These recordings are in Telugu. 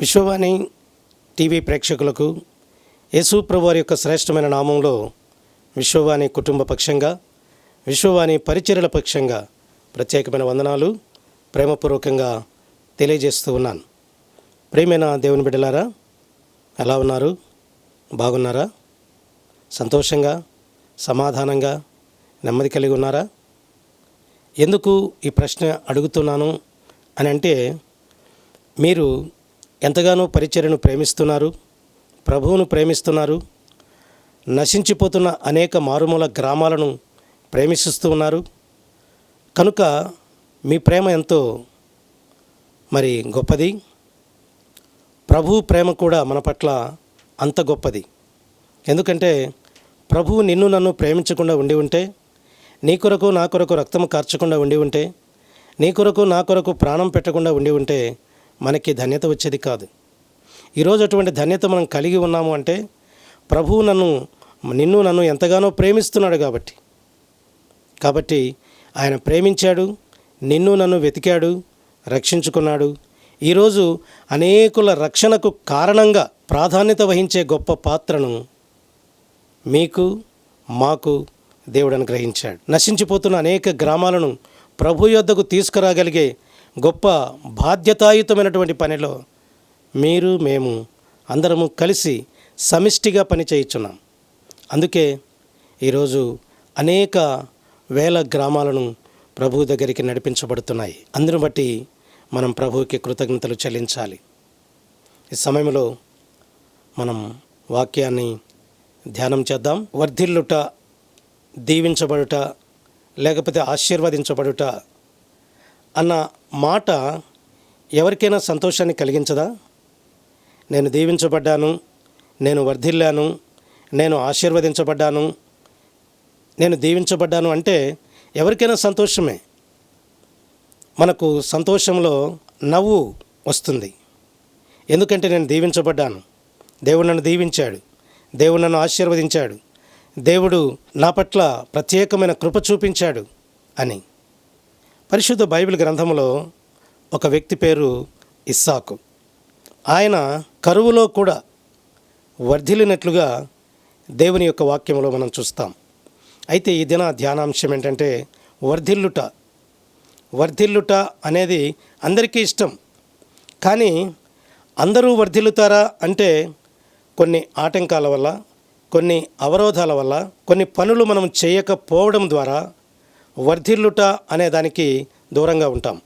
విశ్వవాణి టీవీ ప్రేక్షకులకు యేసు ప్రభువారి యొక్క శ్రేష్టమైన నామంలో విశ్వవాణి కుటుంబ పక్షంగా విశ్వవాణి పరిచర్యల పక్షంగా ప్రత్యేకమైన వందనాలు ప్రేమపూర్వకంగా తెలియజేస్తూ ఉన్నాను. ప్రేమైన దేవుని బిడ్డలారా ఎలా ఉన్నారు? బాగున్నారా? సంతోషంగా సమాధానంగా నెమ్మది కలిగి ఉన్నారా? ఎందుకు ఈ ప్రశ్న అడుగుతున్నాను అని అంటే మీరు ఎంతగానో పరిచర్యను ప్రేమిస్తున్నారు ప్రభువును ప్రేమిస్తున్నారు నశించిపోతున్న అనేక మారుమూల గ్రామాలను ప్రేమిస్తూ ఉన్నారు. కనుక మీ ప్రేమ ఎంతో మరి గొప్పది. ప్రభు ప్రేమ కూడా మన పట్ల అంత గొప్పది. ఎందుకంటే ప్రభువు నిన్ను నన్ను ప్రేమించకుండా ఉండి ఉంటే నీ కొరకు నా కొరకు రక్తం కార్చకుండా ఉండి ఉంటే నీ కొరకు నా కొరకు ప్రాణం పెట్టకుండా ఉండి ఉంటే మనకి ధన్యత వచ్చేది కాదు. ఈరోజు అటువంటి ధన్యత మనం కలిగి ఉన్నాము అంటే ప్రభువు నన్ను నిన్ను నన్ను ఎంతగానో ప్రేమిస్తున్నాడు కాబట్టి. కాబట్టి ఆయన ప్రేమించాడు నిన్ను నన్ను వెతికాడు రక్షించుకున్నాడు. ఈరోజు అనేకుల రక్షణకు కారణంగా ప్రాధాన్యత వహించే గొప్ప పాత్రను మీకు మాకు దేవుడు అనుగ్రహించాడు. నశించిపోతున్న అనేక గ్రామాలను ప్రభు యొద్దకు తీసుకురాగలిగే గొప్ప బాధ్యతాయుతమైనటువంటి పనిలో మీరు మేము అందరము కలిసి సమిష్టిగా పనిచేయుచున్నాం అందుకే ఈరోజు అనేక వేల గ్రామాలను ప్రభు దగ్గరికి నడిపించబడుతున్నాయి. అందును బట్టి మనం ప్రభువుకి కృతజ్ఞతలు చెల్లించాలి. ఈ సమయంలో మనం వాక్యాన్ని ధ్యానం చేద్దాం. వర్ధిల్లుట దీవించబడుట లేకపోతే ఆశీర్వదించబడుట అన్న మాట ఎవరికైనా సంతోషాన్ని కలిగించదా? నేను దీవించబడ్డాను నేను వర్ధిల్లాను నేను ఆశీర్వదించబడ్డాను నేను దీవించబడ్డాను అంటే ఎవరికైనా సంతోషమే. మనకు సంతోషంలో నవ్వు వస్తుంది. ఎందుకంటే నేను దీవించబడ్డాను. దేవుడు నన్ను దీవించాడు. దేవుడు నన్ను ఆశీర్వదించాడు. దేవుడు నా పట్ల ప్రత్యేకమైన కృప చూపించాడు అని. పరిశుద్ధ బైబిల్ గ్రంథంలో ఒక వ్యక్తి పేరు ఇస్సాకు. ఆయన కరువులో కూడా వర్ధిల్లినట్లుగా దేవుని యొక్క వాక్యంలో మనం చూస్తాం. అయితే ఈ దిన ధ్యానాంశం ఏంటంటే వర్ధిల్లుట. వర్ధిల్లుట అనేది అందరికీ ఇష్టం. కానీ అందరూ వర్ధిల్లుతారా అంటే కొన్ని ఆటంకాల వల్ల కొన్ని అవరోధాల వల్ల కొన్ని పనులు మనం చేయకపోవడం ద్వారా వర్ధిల్లుట అనే దానికి దూరంగా ఉంటాం.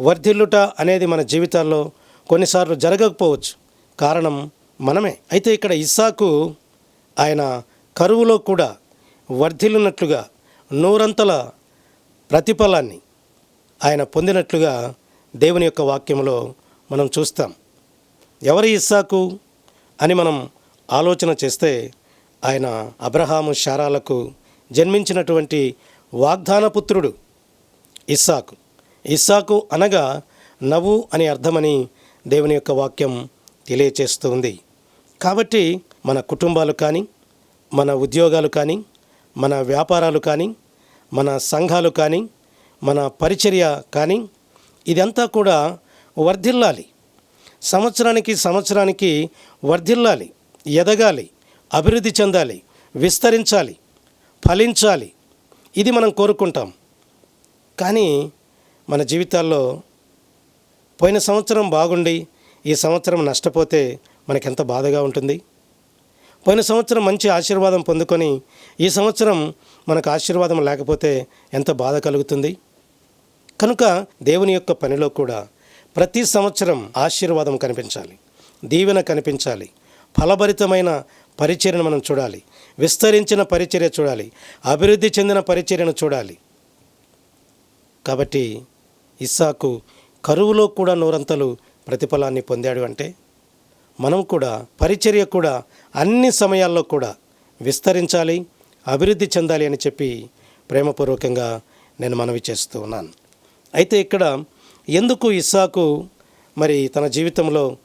వర్ధిల్లుట అనేది మన జీవితాల్లో కొన్నిసార్లు జరగకపోవచ్చు. కారణం మనమే. అయితే ఇక్కడ ఇస్సాకు ఆయన కరువులో కూడా వర్ధిల్లునట్లుగా నూరంతల ప్రతిఫలాన్ని ఆయన పొందినట్లుగా దేవుని యొక్క వాక్యంలో మనం చూస్తాం. ఎవరి ఇస్సాకు అని మనం ఆలోచన చేస్తే ఆయన అబ్రహాము శారాలకు జన్మించినటువంటి వాగ్దానపుత్రుడు ఇస్సాకు. ఇస్సాకు అనగా నవ్వు అని అర్థమని దేవుని యొక్క వాక్యం తెలియచేస్తుంది. కాబట్టి మన కుటుంబాలు కానీ మన ఉద్యోగాలు కానీ మన వ్యాపారాలు కానీ మన సంఘాలు కానీ మన పరిచర్య కానీ ఇదంతా కూడా వర్ధిల్లాలి. సంవత్సరానికి సంవత్సరానికి వర్ధిల్లాలి ఎదగాలి అభివృద్ధి చెందాలి విస్తరించాలి. ఫలించాలి. ఇది మనం కోరుకుంటాం. కానీ మన జీవితాల్లో పోయిన సంవత్సరం బాగుండి ఈ సంవత్సరం నష్టపోతే మనకెంత బాధగా ఉంటుంది? పోయిన సంవత్సరం మంచి ఆశీర్వాదం పొందుకొని ఈ సంవత్సరం మనకు ఆశీర్వాదం లేకపోతే ఎంత బాధ కలుగుతుంది? కనుక దేవుని యొక్క పనిలో కూడా ప్రతి సంవత్సరం ఆశీర్వాదం కనిపించాలి. దీవెన కనిపించాలి. ఫలభరితమైన పరిచయను మనం చూడాలి. విస్తరించిన పరిచర్య చూడాలి. అభివృద్ధి చెందిన పరిచర్యను చూడాలి. కాబట్టి ఇస్సాకు కరువులో కూడా నూరంతలు ప్రతిఫలాన్ని పొందాడు అంటే మనం కూడా పరిచర్య కూడా అన్ని సమయాల్లో కూడా విస్తరించాలి అభివృద్ధి చెందాలి అని చెప్పి ప్రేమపూర్వకంగా నేను మనవి చేస్తూ ఉన్నాను. అయితే ఇక్కడ ఎందుకు ఇస్సాకు మరి తన జీవితంలో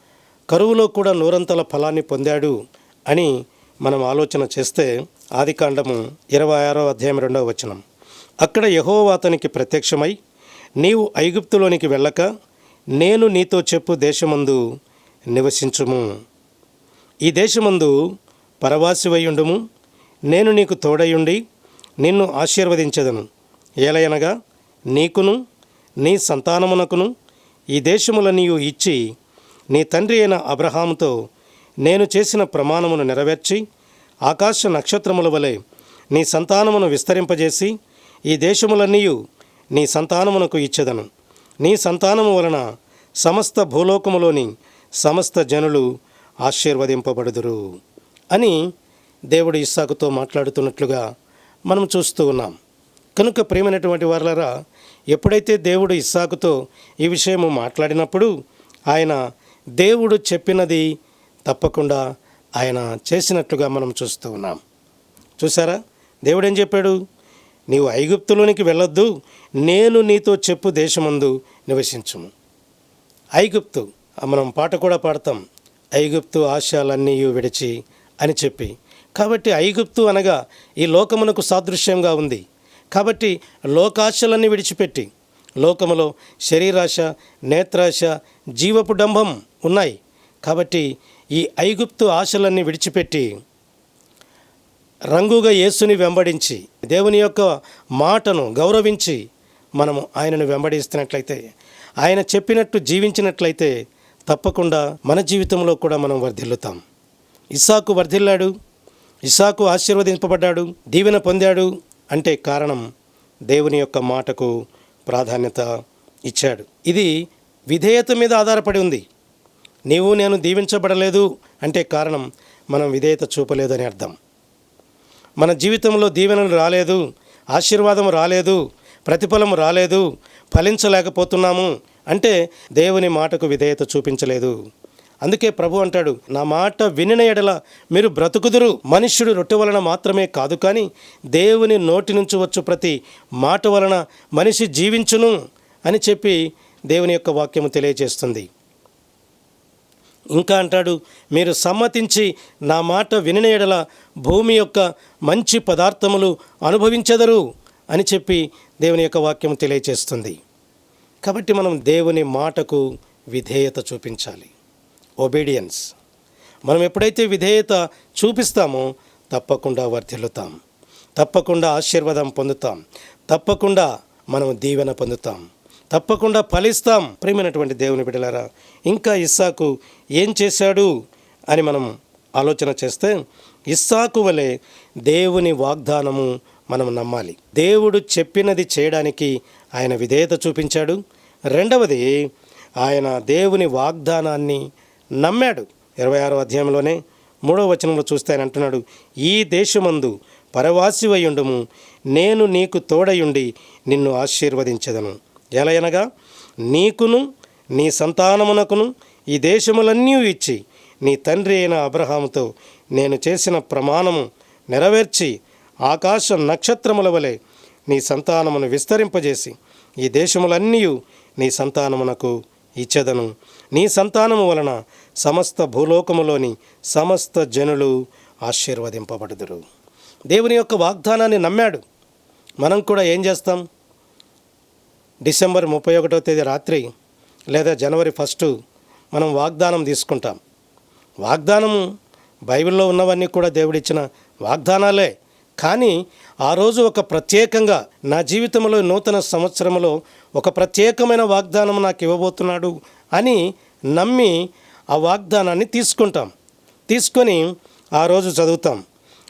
కరువులో కూడా నూరంతల ఫలాన్ని పొందాడు అని మనం ఆలోచన చేస్తే ఆదికాండము ఇరవై ఆరో అధ్యాయం రెండవ వచనం. అక్కడ యెహోవా అతనికి ప్రత్యక్షమై నీవు ఐగుప్తులోనికి వెళ్ళక నేను నీతో చెప్పు దేశమందు నివసించుము. ఈ దేశమందు పరవాసివయ్యుండుము నేను నీకు తోడయుండి నిన్ను ఆశీర్వదించదను. ఏలయనగా నీకును నీ సంతానమునకును ఈ దేశములనియు ఇచ్చి నీ తండ్రి అయిన అబ్రహాముతో నేను చేసిన ప్రమాణమును నెరవేర్చి ఆకాశ నక్షత్రముల వలె నీ సంతానమును విస్తరింపజేసి ఈ దేశములన్నీయు నీ సంతానమునకు ఇచ్చేదను. నీ సంతానము వలన సమస్త భూలోకములోని సమస్త జనులు ఆశీర్వదింపబడుదురు అని దేవుడు ఇస్సాకుతో మాట్లాడుతున్నట్లుగా మనం చూస్తూ ఉన్నాం. కనుక ప్రేమైనటువంటి వారలరా ఎప్పుడైతే దేవుడు ఇస్సాకుతో ఈ విషయము మాట్లాడినప్పుడు ఆయన దేవుడు చెప్పినది తప్పకుండా ఆయన చేసినట్లుగా మనం చూస్తూ ఉన్నాం. చూసారా దేవుడు ఏం చెప్పాడు? నీవు ఐగుప్తులోనికి వెళ్ళొద్దు నేను నీతో చెప్పు దేశమందు నివసించుము. ఐగుప్తు మనం పాట కూడా పాడతాం ఐగుప్తు ఆశయాలన్నీ విడిచి అని చెప్పి. కాబట్టి ఐగుప్తు అనగా ఈ లోకమునకు సాదృశ్యంగా ఉంది. కాబట్టి లోకాశలన్నీ విడిచిపెట్టి లోకములో శరీరాశ నేత్రాశ జీవపు డంభం ఉన్నాయి. కాబట్టి ఈ ఐగుప్తు ఆశలన్నీ విడిచిపెట్టి రంగుగా యేసుని వెంబడించి దేవుని యొక్క మాటను గౌరవించి మనము ఆయనను వెంబడిస్తున్నట్లయితే ఆయన చెప్పినట్టు జీవించినట్లయితే తప్పకుండా మన జీవితంలో కూడా మనం వర్ధిల్లుతాం. ఇసాకు వర్ధిల్లాడు ఇసాకు ఆశీర్వదింపబడ్డాడు దీవెన పొందాడు అంటే కారణం దేవుని యొక్క మాటకు ప్రాధాన్యత ఇచ్చాడు. ఇది విధేయత మీద ఆధారపడి ఉంది. నీవు నేను దీవించబడలేదు అంటే కారణం మనం విధేయత చూపలేదని అర్థం. మన జీవితంలో దీవెనలు రాలేదు ఆశీర్వాదం రాలేదు ప్రతిఫలం రాలేదు ఫలించలేకపోతున్నాము అంటే దేవుని మాటకు విధేయత చూపించలేదు. అందుకే ప్రభు అంటాడు నా మాట వినిన ఎడల మీరు బ్రతుకుదురు మనుష్యుడు రొట్టె వలన మాత్రమే కాదు కానీ దేవుని నోటి నుంచి వచ్చు ప్రతి మాట వలన మనిషి జీవించును అని చెప్పి దేవుని యొక్క వాక్యము తెలియజేస్తుంది. ఇంకా అంటాడు మీరు సమ్మతించి నా మాట వినయడల భూమి యొక్క మంచి పదార్థములు అనుభవించెదరు అని చెప్పి దేవుని యొక్క వాక్యం తెలియచేస్తుంది. కాబట్టి మనం దేవుని మాటకు విధేయత చూపించాలి. ఒబీడియన్స్ మనం ఎప్పుడైతే విధేయత చూపిస్తామో తప్పకుండా వర్ధిల్లుతాం. తప్పకుండా ఆశీర్వాదం పొందుతాం. తప్పకుండా మనం దీవెన పొందుతాం. తప్పకుండా ఫలిస్తాం. ప్రేమైనటువంటి దేవుని బిడ్డలారా ఇంకా ఇస్సాకు ఏం చేశాడు అని మనం ఆలోచన చేస్తే ఇస్సాకు వలె దేవుని వాగ్దానము మనం నమ్మాలి. దేవుడు చెప్పినది చేయడానికి ఆయన విధేయత చూపించాడు. రెండవది ఆయన దేవుని వాగ్దానాన్ని నమ్మాడు. ఇరవై ఆరో అధ్యాయంలోనే మూడవ వచనంలో చూస్తే ఆయన అంటున్నాడు ఈ దేశమందు పరవాసివయుండుము నేను నీకు తోడయుండి నిన్ను ఆశీర్వదించదను. ఎలయనగా నీకును నీ సంతానమునకును ఈ దేశములన్నీ ఇచ్చి నీ తండ్రి అయిన అబ్రహాముతో నేను చేసిన ప్రమాణము నెరవేర్చి ఆకాశ నక్షత్రముల వలె నీ సంతానమును విస్తరింపజేసి ఈ దేశములన్నీ నీ సంతానమునకు ఇచ్చెదను. నీ సంతానము వలన సమస్త భూలోకములోని సమస్త జనులు ఆశీర్వదింపబడుదురు. దేవుని యొక్క వాగ్దానాన్ని నమ్మాడు. మనం కూడా ఏం చేస్తాం? డిసెంబర్ ముప్పై ఒకటో తేదీ రాత్రి లేదా జనవరి ఫస్ట్ మనం వాగ్దానం తీసుకుంటాం. వాగ్దానము బైబిల్లో ఉన్నవన్నీ కూడా దేవుడిచ్చిన వాగ్దానాలే. కానీ ఆ రోజు ఒక ప్రత్యేకంగా నా జీవితంలో నూతన సంవత్సరంలో ఒక ప్రత్యేకమైన వాగ్దానం నాకు ఇవ్వబోతున్నాడు అని నమ్మి ఆ వాగ్దానాన్ని తీసుకుంటాం. తీసుకొని ఆ రోజు చదువుతాం.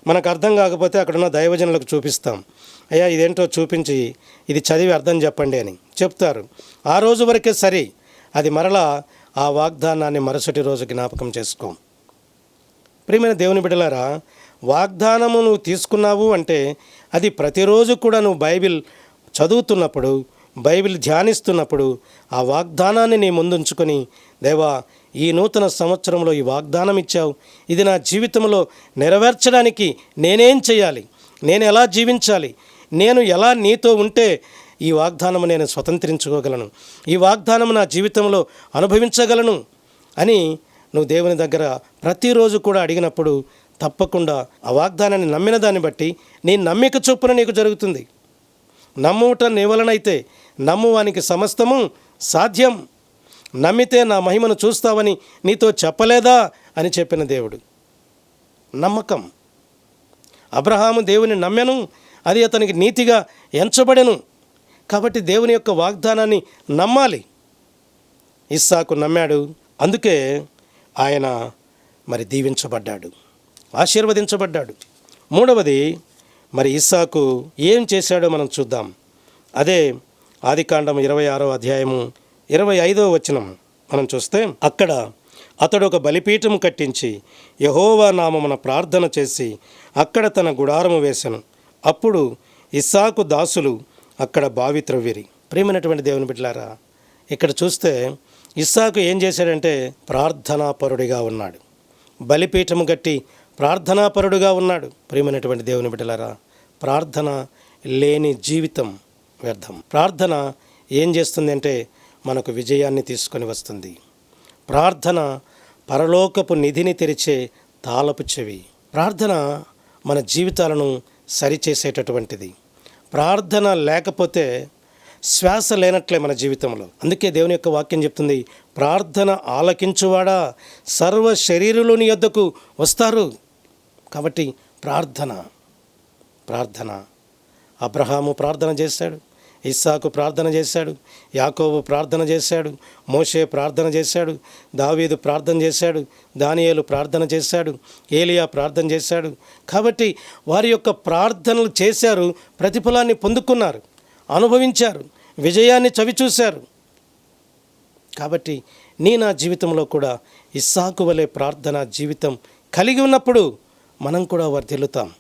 మనకు అర్థం కాకపోతే అక్కడున్న దైవజనులకు చూపిస్తాం. అయ్యా ఇదేంటో చూపించి ఇది చదివి అర్థం చెప్పండి అని చెప్తారు. ఆ రోజు వరకే సరే అది మరలా ఆ వాగ్దానాన్ని మరుసటి రోజు జ్ఞాపకం చేసుకోం. ప్రియమైన దేవుని బిడ్డలారా వాగ్దానము నువ్వు తీసుకున్నావు అంటే అది ప్రతిరోజు కూడా నువ్వు బైబిల్ చదువుతున్నప్పుడు బైబిల్ ధ్యానిస్తున్నప్పుడు ఆ వాగ్దానాన్ని నీ ముందుంచుకొని దేవా ఈ నూతన సంవత్సరంలో ఈ వాగ్దానం ఇచ్చావు. ఇది నా జీవితంలో నెరవేర్చడానికి నేనేం చేయాలి? నేను ఎలా జీవించాలి? నేను ఎలా నీతో ఉంటే ఈ వాగ్దానము నేను స్వతంత్రించుకోగలను? ఈ వాగ్దానము నా జీవితంలో అనుభవించగలను? అని నువ్వు దేవుని దగ్గర ప్రతిరోజు కూడా అడిగినప్పుడు తప్పకుండా ఆ వాగ్దానాన్ని నమ్మిన దాన్ని బట్టి నీ నమ్మిక చొప్పున నీకు జరుగుతుంది. నమ్ముట నీ వలనైతే నమ్మువానికి సమస్తము సాధ్యం. నమ్మితే నా మహిమను చూస్తావని నీతో చెప్పలేదా? అని చెప్పిన దేవుడు. నమ్మకం. అబ్రహాము దేవుని నమ్మెను అది అతనికి నీతిగా ఎంచబడెను. కాబట్టి దేవుని యొక్క వాగ్దానాన్ని నమ్మాలి. ఇస్సాకు నమ్మాడు. అందుకే ఆయన మరి దీవించబడ్డాడు. ఆశీర్వదించబడ్డాడు. మూడవది మరి ఇస్సాకు ఏం చేశాడో మనం చూద్దాం. అదే ఆదికాండం ఇరవై ఆరో అధ్యాయము ఇరవై ఐదో వచనం మనం చూస్తే అక్కడ అతడు ఒక బలిపీఠం కట్టించి యహోవా నామమున ప్రార్థన చేసి అక్కడ తన గుడారము వేశాను అప్పుడు ఇస్సాకు దాసులు అక్కడ బావి త్రవ్విరి. ప్రేమైనటువంటి దేవుని బిడ్డలారా ఇక్కడ చూస్తే ఇస్సాకు ఏం చేశాడంటే ప్రార్థనాపరుడిగా ఉన్నాడు. బలిపీఠము కట్టి ప్రార్థనాపరుడుగా ఉన్నాడు. ప్రియమైనటువంటి దేవుని బిడ్డలారా ప్రార్థన లేని జీవితం వ్యర్థం. ప్రార్థన ఏం చేస్తుంది అంటే మనకు విజయాన్ని తీసుకొని వస్తుంది. ప్రార్థన పరలోకపు నిధిని తెరిచే తాళపు చెవి. ప్రార్థన మన జీవితాలను సరిచేసేటటువంటిది. ప్రార్థన లేకపోతే శ్వాస లేనట్లే మన జీవితంలో. అందుకే దేవుని యొక్క వాక్యం చెప్తుంది ప్రార్థన ఆలకించువాడా? సర్వ శరీరులోని యొద్దకు వస్తారు. కాబట్టి ప్రార్థన ప్రార్థన. అబ్రహాము ప్రార్థన చేశాడు. ఇస్సాకు ప్రార్థన చేశాడు యాకోబు ప్రార్థన చేశాడు మోషే ప్రార్థన చేశాడు దావీదు ప్రార్థన చేశాడు దానియేలు ప్రార్థన చేశాడు ఏలియా ప్రార్థన చేశాడు. కాబట్టి వారి యొక్క ప్రార్థనలు చేశారు ప్రతిఫలాన్ని పొందుకున్నారు అనుభవించారు విజయాన్ని చవిచూశారు. కాబట్టి నీ నా జీవితంలో కూడా ఇస్సాకు వలె ప్రార్థన జీవితం కలిగి ఉన్నప్పుడు మనం కూడా వర్ధిల్లుతాం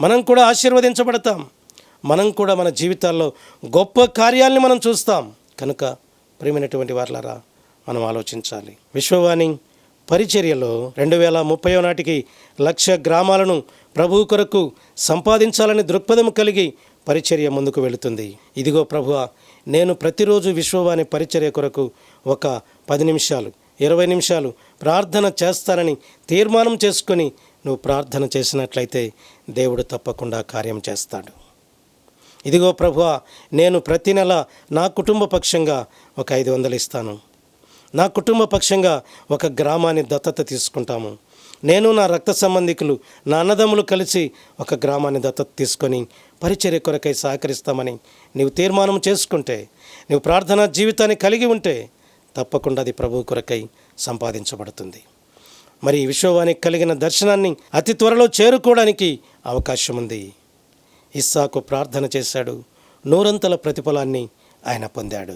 మనం కూడా ఆశీర్వదించబడతాం. మనం కూడా మన జీవితాల్లో గొప్ప కార్యాల్ని మనం చూస్తాం. కనుక ప్రియమైనటువంటి వార్లరా మనం ఆలోచించాలి. విశ్వవాణి పరిచర్యలో రెండు వేల ముప్పై నాటికి లక్ష గ్రామాలను ప్రభు కొరకు సంపాదించాలని దృక్పథం కలిగి పరిచర్య ముందుకు వెళుతుంది. ఇదిగో ప్రభువ నేను ప్రతిరోజు విశ్వవాణి పరిచర్య కొరకు ఒక పది నిమిషాలు ఇరవై నిమిషాలు ప్రార్థన చేస్తానని తీర్మానం చేసుకొని నువ్వు ప్రార్థన చేసినట్లయితే దేవుడు తప్పకుండా కార్యం చేస్తాడు. ఇదిగో ప్రభువా నేను ప్రతి నెల నా కుటుంబ పక్షంగా ఒక ఐదు వందలు ఇస్తాను. నా కుటుంబ పక్షంగా ఒక గ్రామాన్ని దత్తత తీసుకుంటాము. నేను నా రక్త సంబంధికులు నా అన్నదమ్ములు కలిసి ఒక గ్రామాన్ని దత్తత తీసుకొని పరిచర్య కొరకై సహకరిస్తామని నీవు తీర్మానం చేసుకుంటే నీవు ప్రార్థనా జీవితాన్ని కలిగి ఉంటే తప్పకుండా అది ప్రభు కొరకై సంపాదించబడుతుంది. మరి ఈ విశ్వవానికి కలిగిన దర్శనాన్ని అతి త్వరలో చేరుకోవడానికి అవకాశం ఉంది ఇస్సాకు ప్రార్థన చేశాడు. నూరంతల ప్రతిఫలాన్ని ఆయన పొందాడు.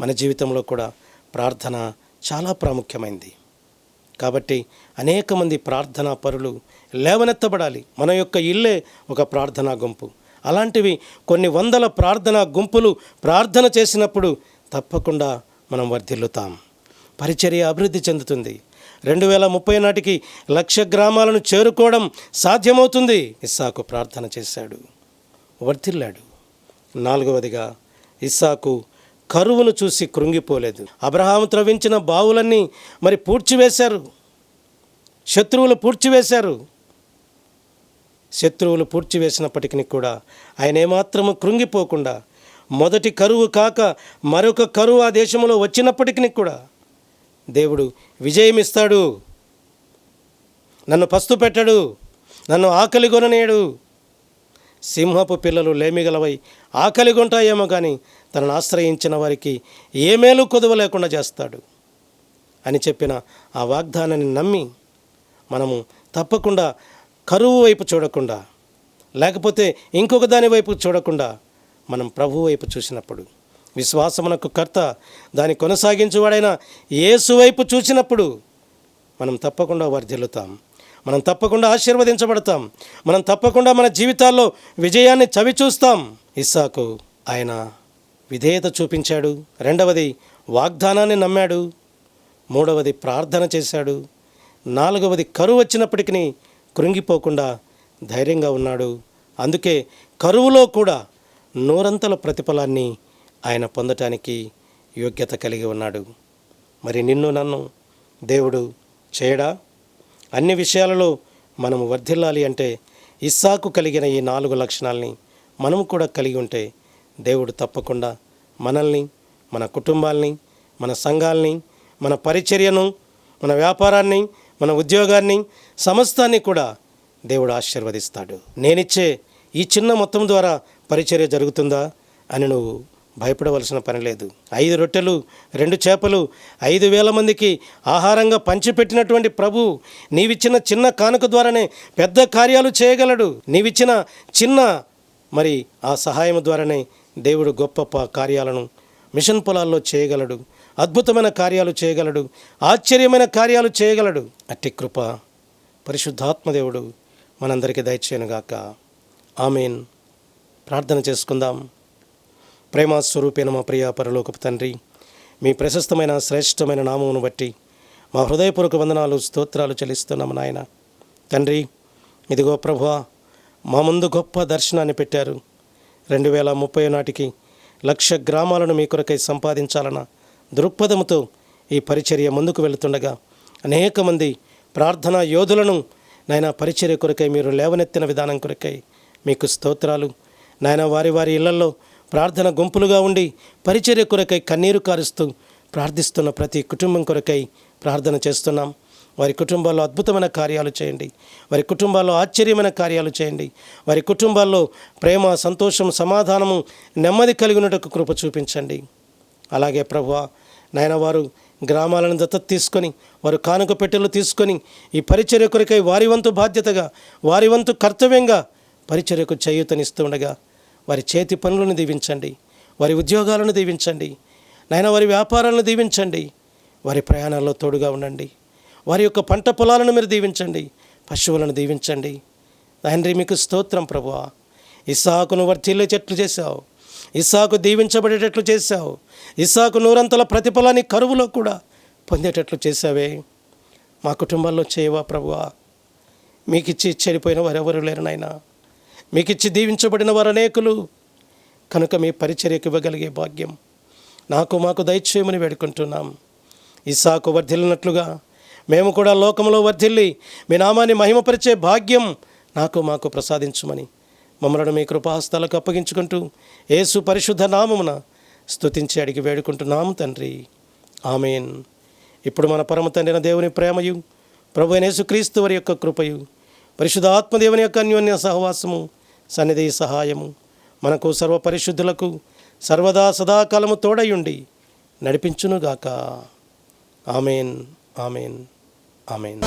మన జీవితంలో కూడా ప్రార్థన చాలా ప్రాముఖ్యమైంది. కాబట్టి అనేక మంది ప్రార్థనా పరులు లేవనెత్తబడాలి. మన యొక్క ఇల్లే ఒక ప్రార్థనా గుంపు. అలాంటివి కొన్ని వందల ప్రార్థనా గుంపులు ప్రార్థన చేసినప్పుడు తప్పకుండా మనం వర్ధిల్లుతాం. పరిచర్య అభివృద్ధి చెందుతుంది. రెండు వేల ముప్పై నాటికి లక్ష గ్రామాలను చేరుకోవడం సాధ్యమవుతుంది ఇస్సాకు ప్రార్థన చేశాడు. వర్తిల్లాడు నాలుగవదిగా ఇస్సాకు కరువును చూసి కృంగిపోలేదు. అబ్రహాం త్రవించిన బావులన్నీ మరి పూడ్చివేశారు. శత్రువులు పూడ్చివేశారు. శత్రువులు పూడ్చివేసినప్పటికీ కూడా ఆయన ఏమాత్రము కృంగిపోకుండా మొదటి కరువు కాక మరొక కరువు ఆ దేశంలో వచ్చినప్పటికీ కూడా దేవుడు విజయం ఇస్తాడు నన్ను పస్తు పెట్టడు. నన్ను ఆకలి కొననేడు సింహపు పిల్లలు లేమిగలవై ఆకలి కొంటాయేమో కానీ తనను ఆశ్రయించిన వారికి ఏ మేలు కొదువ లేకుండా చేస్తాడు. అని చెప్పిన ఆ వాగ్దానాన్ని నమ్మి మనము తప్పకుండా కరువు వైపు చూడకుండా లేకపోతే ఇంకొక దాని వైపు చూడకుండా మనం ప్రభు వైపు చూసినప్పుడు విశ్వాసమునకు కర్త దాన్ని కొనసాగించువాడైన ఏసువైపు వైపు చూసినప్పుడు మనం తప్పకుండా వర్ధిల్లుతాం. మనం తప్పకుండా ఆశీర్వదించబడతాం. మనం తప్పకుండా మన జీవితాల్లో విజయాన్ని చవిచూస్తాం. ఇస్సాకు ఆయన విధేయత చూపించాడు. రెండవది వాగ్దానాన్ని నమ్మాడు. మూడవది ప్రార్థన చేశాడు. నాలుగవది కరువు వచ్చినప్పటికీ కృంగిపోకుండా ధైర్యంగా ఉన్నాడు. అందుకే కరువులో కూడా నూరంతల ప్రతిఫలాన్ని ఆయన పొందటానికి యోగ్యత కలిగి ఉన్నాడు. మరి నిన్ను నన్ను దేవుడు చేయడా? అన్ని విషయాలలో మనము వర్ధిల్లాలి అంటే ఇస్సాకు కలిగిన ఈ నాలుగు లక్షణాలని మనము కూడా కలిగి ఉంటే దేవుడు తప్పకుండా మనల్ని మన కుటుంబాల్ని మన సంఘాల్ని మన పరిచర్యను మన వ్యాపారాన్ని మన ఉద్యోగాన్ని సమస్తాన్ని కూడా దేవుడు ఆశీర్వదిస్తాడు. నేనిచ్చే ఈ చిన్న మొత్తం ద్వారా పరిచర్య జరుగుతుందా అని నువ్వు భయపడవలసిన పని లేదు. ఐదు రొట్టెలు రెండు చేపలు ఐదు వేల మందికి ఆహారంగా పంచిపెట్టినటువంటి ప్రభు నీవిచ్చిన చిన్న కానుక ద్వారానే పెద్ద కార్యాలు చేయగలడు. నీవిచ్చిన చిన్న మరి ఆ సహాయం ద్వారానే దేవుడు గొప్ప కార్యాలను మిషన్ పొలాల్లో చేయగలడు. అద్భుతమైన కార్యాలు చేయగలడు. ఆశ్చర్యమైన కార్యాలు చేయగలడు. అట్టి కృప పరిశుద్ధాత్మదేవుడు మనందరికీ దయచేయనుగాక. ఆమెన్. ప్రార్థన చేసుకుందాం. ప్రేమ స్వరూపేణ మా ప్రియ పరలోకపు తండ్రి మీ ప్రశస్తమైన శ్రేష్టమైన నామమును బట్టి మా హృదయపూర్వక వందనాలు స్తోత్రాలు చెల్లిస్తున్నాము నాయన. తండ్రి ఇదిగో ప్రభు మా ముందు గొప్ప దర్శనాన్ని పెట్టారు. రెండు వేల ముప్పై నాటికి లక్ష గ్రామాలను మీ కొరకై సంపాదించాలన్న దృక్పథముతో ఈ పరిచర్య ముందుకు వెళుతుండగా అనేక మంది ప్రార్థనా యోధులను నాయన పరిచర్య కొరకై మీరు లేవనెత్తిన విధానం కొరకై మీకు స్తోత్రాలు. నాయన వారి వారి ఇళ్ళలో ప్రార్థన గుంపులుగా ఉండి పరిచర్య కొరకై కన్నీరు కారుస్తూ ప్రార్థిస్తున్న ప్రతి కుటుంబం కొరకై ప్రార్థన చేస్తున్నాం. వారి కుటుంబాల్లో అద్భుతమైన కార్యాలు చేయండి. వారి కుటుంబాల్లో ఆశ్చర్యమైన కార్యాలు చేయండి. వారి కుటుంబాల్లో ప్రేమ సంతోషం సమాధానము నెమ్మది కలిగినట్టు కృప చూపించండి. అలాగే ప్రభువా నాయన వారు గ్రామాలను దత్తత తీసుకొని వారు కానుక పెట్టెలు తీసుకొని ఈ పరిచర్య కొరకై వారి వంతు బాధ్యతగా వారి వంతు కర్తవ్యంగా పరిచర్యకు చేయూతనిస్తుండగా వారి చేతి పనులను దీవించండి వారి ఉద్యోగాలను దీవించండి నాయన వారి వ్యాపారాలను దీవించండి వారి ప్రయాణాల్లో తోడుగా ఉండండి వారి యొక్క పంట పొలాలను మీరు దీవించండి పశువులను దీవించండి. తండ్రి మీకు స్తోత్రం ప్రభువా. ఇసాకును వర్తిల్లే చెట్లు చేశావు ఇసాకు దీవించబడేటట్లు చేశావు ఇసాకు నూరంతల ప్రతిఫలాన్ని కరువులో కూడా పొందేటట్లు చేశావే. మా కుటుంబాల్లో చేయవా ప్రభువా? ఇచ్చి చెడిపోయిన వారెవరు లేరు నాయనా. మీకిచ్చి దీవించబడిన వారు అనేకులు. కనుక మీ పరిచర్యకు ఇవ్వగలిగే భాగ్యం నాకు మాకు దయచేయమని వేడుకుంటున్నాం. ఇసాకు వర్ధిల్లినట్లుగా మేము కూడా లోకంలో వర్ధిల్లి మీ నామాన్ని మహిమపరిచే భాగ్యం నాకు మాకు ప్రసాదించుమని మమ్మలను మీ కృపాహస్తాలకు అప్పగించుకుంటూ యేసు పరిశుద్ధ నామమున స్తుతించి అడిగి వేడుకుంటున్నాము తండ్రి. ఆమెన్. ఇప్పుడు మన పరమ తండ్రిన దేవుని ప్రేమయు ప్రభు అయిన యేసుక్రీస్తు వారి యొక్క కృపయు పరిశుద్ధ ఆత్మదేవుని యొక్క అన్యోన్య సహవాసము సన్నిధి సహాయము. మనకు సర్వపరిశుద్ధులకు సర్వదా సదాకాలము తోడయుండి నడిపించునుగాక. Amen amen amen.